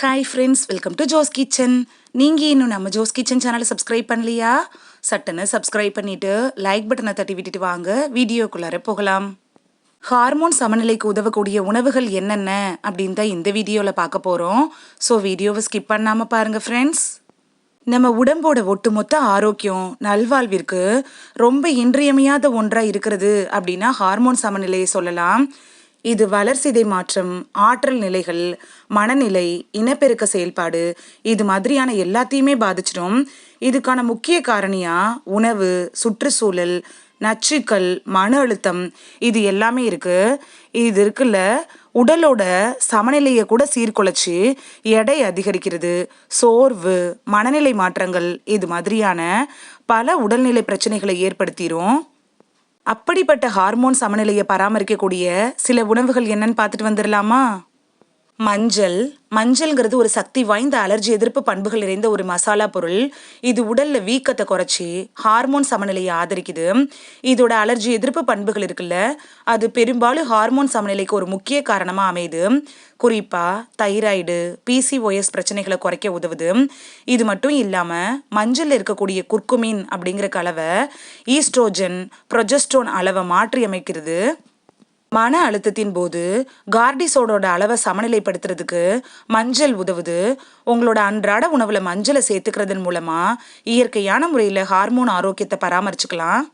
Hi friends welcome to Jo's Kitchen நீங்கள் இன்னும் நம்ம ஜோஸ் கிச்சன் சேனலை சப்ஸ்கிரைப் பண்ணலையா? சட்டனை சப்ஸ்கிரைப் பண்ணிவிட்டு லைக் பட்டனை தட்டி விட்டுட்டு வாங்க. வீடியோக்குள்ளார போகலாம். ஹார்மோன் சமநிலைக்கு உதவக்கூடிய உணவுகள் என்னென்ன? அப்படின்னு தான் இந்த வீடியோவில் பார்க்க போகிறோம் ஸோ வீடியோவை ஸ்கிப் பண்ணாமல் பாருங்கள் ஃப்ரெண்ட்ஸ் நம்ம உடம்போட ஒட்டுமொத்த ஆரோக்கியம் நல்வாழ்விற்கு ரொம்ப இன்றியமையாத ஒன்றாக இருக்கிறது அப்படின்னா ஹார்மோன் சமநிலையை சொல்லலாம். இது வளர்சிதை மாற்றம் ஆற்றல் நிலைகள் மனநிலை இனப்பெருக்க செயல்பாடு இது மாதிரியான எல்லாத்தையுமே பாதிச்சிடும். இதுக்கான முக்கிய காரணியா உணவு சுற்றுச்சூழல் நச்சுக்கள் மன அழுத்தம் இது எல்லாமே இருக்கு. இது இருக்குல்ல உடலோட சமநிலையை கூட சீர்குலைச்சு எடை அதிகரிக்கிறது சோர்வு மனநிலை மாற்றங்கள் இது மாதிரியான பல உடல்நிலை பிரச்சனைகளை ஏற்படுத்திடும் அப்படிப்பட்ட ஹார்மோன் சமநிலையை பராமரிக்கக்கூடிய சில உணவுகள் என்னன்னு பார்த்துட்டு வந்துடலாமா? மஞ்சள். மஞ்சள்ங்கிறது ஒரு சக்தி வாய்ந்த அலர்ஜி எதிர்ப்பு பண்புகள் நிறைந்த ஒரு மசாலா பொருள். இது உடல்ல வீக்கத்தை குறைச்சி ஹார்மோன் சமநிலையை ஆதரிக்குது. இதோட அலர்ஜி எதிர்ப்பு பண்புகள் இருக்குல்ல அது பெரும்பாலும் ஹார்மோன் சமநிலைக்கு ஒரு முக்கிய காரணமா அமையுது. குறிப்பா தைராய்டு பிசிஓஎஸ் பிரச்சனைகளை குறைக்க உதவுது. இது மட்டும் இல்லாம மஞ்சள் இருக்கக்கூடிய குர்குமின் அப்படிங்கிற கலவை ஈஸ்ட்ரோஜன் ப்ரொஜஸ்ட்ரோன் அளவை மாற்றி அமைக்கிறது மன அழுத்தத்தின் போது கார்டிசோடோட அளவை சமநிலைப்படுத்துறதுக்கு மஞ்சள் உதவுது. உங்களோட அன்றாட உணவுல மஞ்சளை சேர்த்துக்கிறதன் மூலமா இயற்கையான முறையில் ஹார்மோன் ஆரோக்கியத்தை பராமரிச்சுக்கலாம்.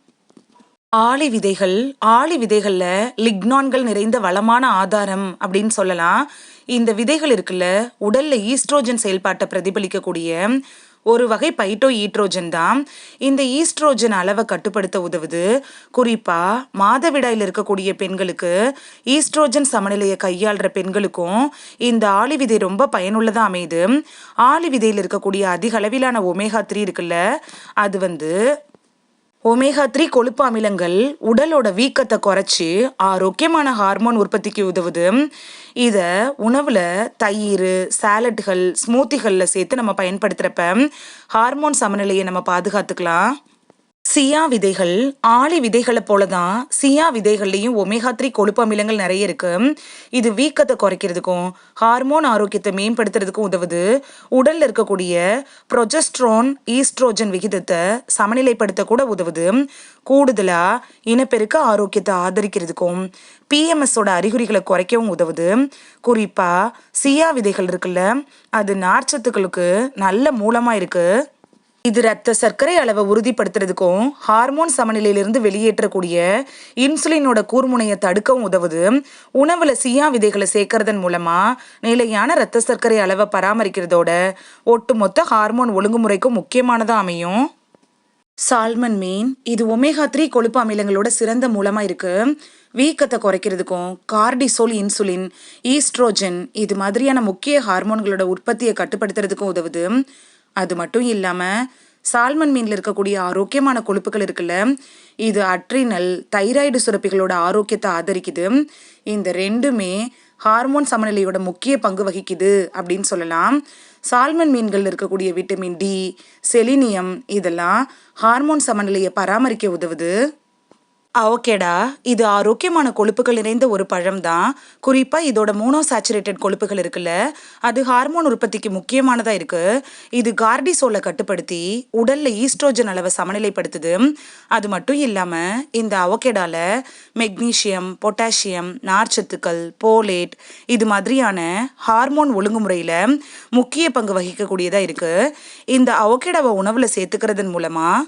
ஆளி விதைகள் ஆளி விதைகள்ல லிக்னான்கள் நிறைந்த வளமான ஆதாரம் அப்படின்னு சொல்லலாம். இந்த விதைகள் இருக்குல்ல உடல்ல ஈஸ்ட்ரோஜன் செயல்பாட்டை பிரதிபலிக்கக்கூடிய ஒரு வகை பைட்டோ ஈட்ரோஜன் தான். இந்த ஈஸ்ட்ரோஜன் அளவை கட்டுப்படுத்த உதவுது. குறிப்பா மாதவிடாயில் இருக்கக்கூடிய பெண்களுக்கு ஈஸ்ட்ரோஜன் சமநிலையை கையாளுற பெண்களுக்கும் இந்த ஆளி விதை ரொம்ப பயனுள்ளதாக அமையுது. ஆளி விதையில் இருக்கக்கூடிய அதிக அளவிலான ஒமேகா த்ரீ இருக்குல்ல அது வந்து ஒமேகா த்ரீ கொழுப்பு அமிலங்கள் உடலோட வீக்கத்தை குறைச்சி ஆரோக்கியமான ஹார்மோன் உற்பத்திக்கு உதவுது. இதை உணவில் தயிர் சாலட்டுகள் ஸ்மூத்திகளில் சேர்த்து நம்ம பயன்படுத்துகிறப்ப ஹார்மோன் சமநிலையை நம்ம பாதுகாத்துக்கலாம். சியா விதைகள் ஆளி விதைகளை போல தான் சியா விதைகள்லையும் ஒமேகா த்ரீ கொழுப்பு அமிலங்கள் நிறைய இருக்கு. இது வீக்கத்தை குறைக்கிறதுக்கும் ஹார்மோன் ஆரோக்கியத்தை மேம்படுத்துறதுக்கும் உதவுது. உடல்ல இருக்கக்கூடிய ப்ரொஜஸ்ட்ரோன் ஈஸ்ட்ரோஜன் விகிதத்தை சமநிலைப்படுத்த கூட உதவுது. கூடுதலா இனப்பெருக்க ஆரோக்கியத்தை ஆதரிக்கிறதுக்கும் பிஎம்எஸோட அறிகுறிகளை குறைக்கவும் உதவுது. குறிப்பா சியா விதைகள் இருக்குல்ல அது நார்ச்சத்துக்களுக்கு நல்ல மூலமா இருக்கு. இது ரத்த சர்க்கரை அளவை உறுதிப்படுத்துறதுக்கும் ஹார்மோன் சமநிலையிலிருந்து வெளியேற்றக்கூடிய இன்சுலினோட கூர்முனையை தடுக்கவும் உதவுது. உணவுல சியா விதைகளை சேர்க்கறதன் மூலமா நிலையான ரத்த சர்க்கரை அளவை பராமரிக்கிறதோட ஒட்டுமொத்த ஹார்மோன் ஒழுங்குமுறைக்கும் முக்கியமானதா அமையும். சால்மன் மீன் இது ஒமேகா த்ரீ கொழுப்பு அமிலங்களோட சிறந்த மூலமா இருக்கு. வீக்கத்தை குறைக்கிறதுக்கும் கார்டிசோல் இன்சுலின் ஈஸ்ட்ரோஜன் இது மாதிரியான முக்கிய ஹார்மோன்களோட உற்பத்தியை கட்டுப்படுத்துறதுக்கும் உதவுது. அது மட்டும் இல்லாமல் சால்மன் மீனில் இருக்கக்கூடிய ஆரோக்கியமான கொழுப்புகள் இருக்குல்ல இது அட்ரினல் தைராய்டு சுரப்பிகளோட ஆரோக்கியத்தை ஆதரிக்குது. இந்த ரெண்டுமே ஹார்மோன் சமநிலையோட முக்கிய பங்கு வகிக்குது அப்படின்னு சொல்லலாம். சால்மன் மீன்களில் இருக்கக்கூடிய விட்டமின் டி செலினியம் இதெல்லாம் ஹார்மோன் சமநிலையை பராமரிக்க உதவுது. அவகேடா இது ஆரோக்கியமான கொழுப்புகள் நிறைந்த ஒரு பழம் தான் குறிப்பாக இதோட மோனோ சாச்சுரேட்டட் கொழுப்புகள் இருக்குல்ல அது ஹார்மோன் உற்பத்திக்கு முக்கியமானதாக இருக்கு. இது கார்டிசோலை கட்டுப்படுத்தி உடல்ல ஈஸ்ட்ரோஜன் அளவை சமநிலைப்படுத்துது. அது மட்டும் இல்லாமல் இந்த அவகேடால மெக்னீஷியம் பொட்டாசியம் நார்ச்சத்துக்கள் போலேட் இது மாதிரியான ஹார்மோன் ஒழுங்குமுறையில் முக்கிய பங்கு வகிக்கக்கூடியதாக இருக்கு. இந்த அவகேடாவை உணவில் சேர்த்துக்கிறதன் மூலமாக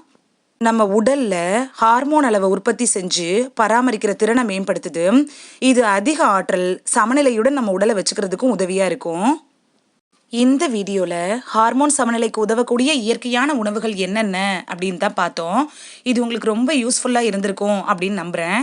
நம்ம உடல்ல ஹார்மோன் அளவை உற்பத்தி செஞ்சு பராமரிக்கிற திறனை மேம்படுத்துது. இது அதிக ஆற்றல் சமநிலையுடன் நம்ம உடலை வச்சுக்கிறதுக்கும் உதவியா இருக்கும். இந்த வீடியோவில் ஹார்மோன் சமநிலைக்கு உதவக்கூடிய இயற்கையான உணவுகள் என்னென்ன அப்படின்னு தான் பார்த்தோம். இது உங்களுக்கு ரொம்ப யூஸ்ஃபுல்லாக இருந்திருக்கும் அப்படின்னு நம்புகிறேன்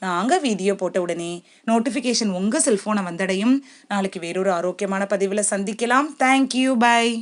நாங்கள் வீடியோ போட்ட உடனே நோட்டிஃபிகேஷன் உங்கள் செல்ஃபோனை வந்தடையும். நாளைக்கு வேறொரு ஆரோக்கியமான பதிவில் சந்திக்கலாம். Thank you bye